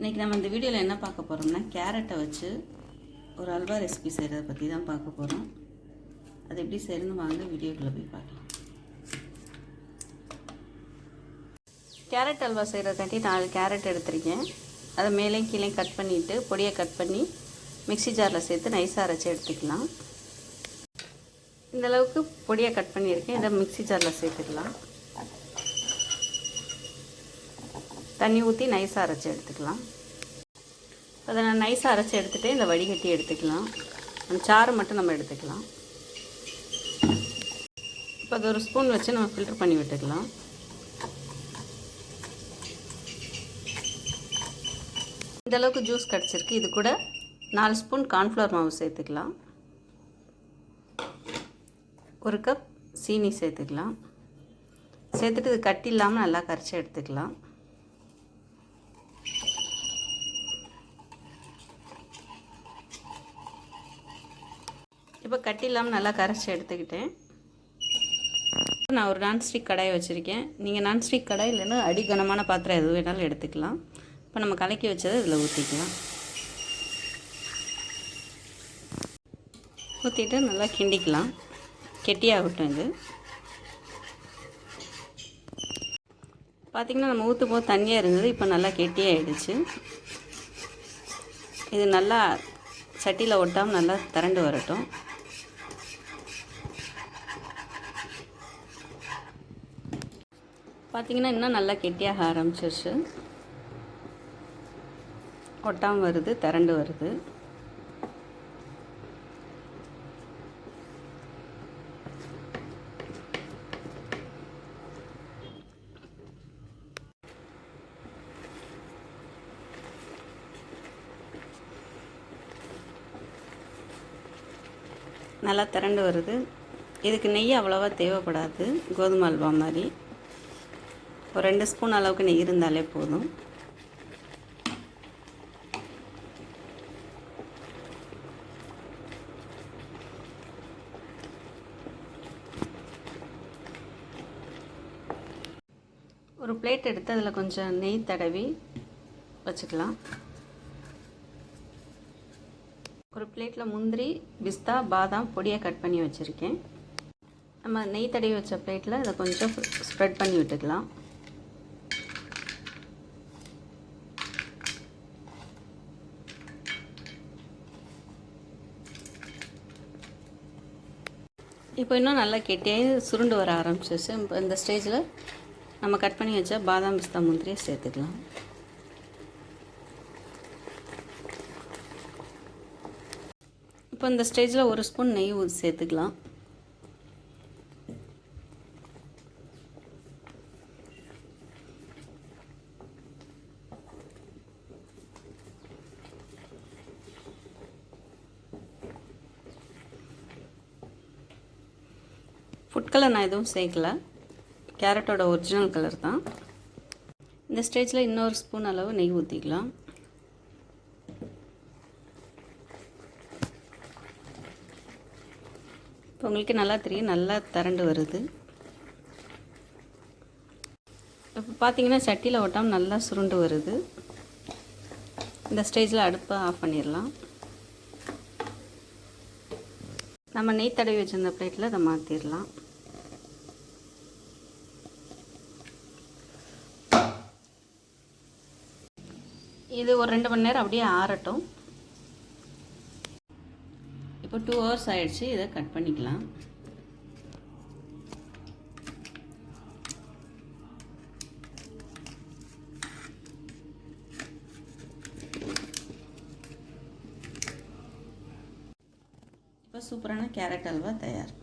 இன்றைக்கி நம்ம இந்த வீடியோவில் என்ன பார்க்க போகிறோம்னா கேரட்டை வச்சு ஒரு அல்வா ரெசிபி செய்கிறத பற்றி தான் பார்க்க போகிறோம் அது எப்படி செய்யணும்னு வாங்க வீடியோக்குள்ளே போய் பார்க்கலாம். கேரட் அல்வா செய்கிறதாட்டி நாலு கேரட் எடுத்திருக்கேன். அதை மேலே கீழே கட் பண்ணிவிட்டு பொடியை கட் பண்ணி மிக்ஸி ஜாரில் சேர்த்து நைஸாக அரைச்சி எடுத்துக்கலாம். இந்தளவுக்கு பொடியை கட் பண்ணியிருக்கேன். இதை மிக்ஸி ஜாரில் சேர்த்துக்கலாம். தண்ணி ஊற்றி நைஸாக அரைச்சி எடுத்துக்கலாம். அதை நான் நைஸாக அரைச்சி எடுத்துகிட்டு இந்த வடிகட்டி எடுத்துக்கலாம். அந்த சாறு மட்டும் நம்ம எடுத்துக்கலாம். இப்போ அது ஒரு ஸ்பூன் வச்சு நம்ம ஃபில்டர் பண்ணி விட்டுக்கலாம். இந்தளவுக்கு ஜூஸ் கிடச்சிருக்கு. இது கூட நாலு ஸ்பூன் கார்ன்ஃப்ளவர் மாவு சேர்த்துக்கலாம். ஒரு கப் சீனி சேர்த்துக்கலாம். சேர்த்துட்டு இது கட்டி இல்லாமல் நல்லா கரைச்சி எடுத்துக்கலாம். இப்போ கட்டி இல்லாமல் நல்லா கரைச்சி எடுத்துக்கிட்டேன். நான் ஒரு நான்ஸ்டிக் கடாய் வச்சுருக்கேன். நீங்கள் நான்ஸ்டிக் கடாய் இல்லைன்னா அடிக்கனமான பாத்திரம் எது வேணாலும் எடுத்துக்கலாம். இப்போ நம்ம கலக்கி வச்சதை இதில் ஊற்றிக்கலாம் ஊற்றிட்டு நல்லா கிண்டிக்கலாம். கெட்டியாகட்டும் இது. பார்த்திங்கன்னா நம்ம ஊற்றும் போது தண்ணியாக இருந்தது இப்போ நல்லா கெட்டியாகிடுச்சு இது நல்லா சட்டியில் ஒட்டாமல் நல்லா திரண்டு வரட்டும். பார்த்திங்கன்னா இன்னும் நல்லா கெட்டியாக ஆரம்பிச்சிருச்சு. கொட்டாம் வருது திரண்டு வருது. நல்லா திரண்டு வருது. இதுக்கு நெய் அவ்வளோவா தேவைப்படாது. கோதுமை அல்வா மாதிரி. ஒரு ரெண்டு ஸ்பூன் அளவுக்கு நெய் இருந்தாலே போதும். ஒரு பிளேட் எடுத்து அதில் கொஞ்சம் நெய் தடவி வச்சுக்கலாம். ஒரு பிளேட்டில் முந்திரி பிஸ்தா பாதாம் பொடியாக கட் பண்ணி வச்சுருக்கேன். நம்ம நெய் தடவி வச்ச பிளேட்டில் இதை கொஞ்சம் ஸ்ப்ரெட் பண்ணி விட்டுக்கலாம். இப்போ இன்னும் நல்லா கெட்டியாகி சுருண்டு வர ஆரம்பிச்சிருச்சு. இப்போ இந்த ஸ்டேஜில் நம்ம கட் பண்ணி வச்ச பாதாம் பிஸ்தா முந்திரியை சேர்த்துக்கலாம். இப்போ இந்த ஸ்டேஜில் ஒரு ஸ்பூன் நெய் சேர்த்துக்கலாம். கலர் நான் எதுவும் சேர்க்கல. கேரட்டோட ஒரிஜினல் கலர் தான். இந்த ஸ்டேஜில் இன்னொரு ஸ்பூன் அளவு நெய் ஊற்றிக்கலாம் இப்போ உங்களுக்கு நல்லா தெரியும் நல்லா திரண்டு வருது. இப்போ பார்த்தீங்கன்னா சட்டியில் ஒட்டாமல் நல்லா சுருண்டு வருது. இந்த ஸ்டேஜில் அடுப்பை ஆஃப் பண்ணிடலாம். நம்ம நெய் தடவி வச்சிருந்த பிளேட்டில் அதை மாற்றிடலாம் இது ஒரு ரெண்டு மணி நேரம் அப்படியே ஆறட்டும். இப்போ டூ ஹவர்ஸ் ஆயிடுச்சு இதை கட் பண்ணிக்கலாம். இப்போ சூப்பரான கேரட் அல்வா தயார்.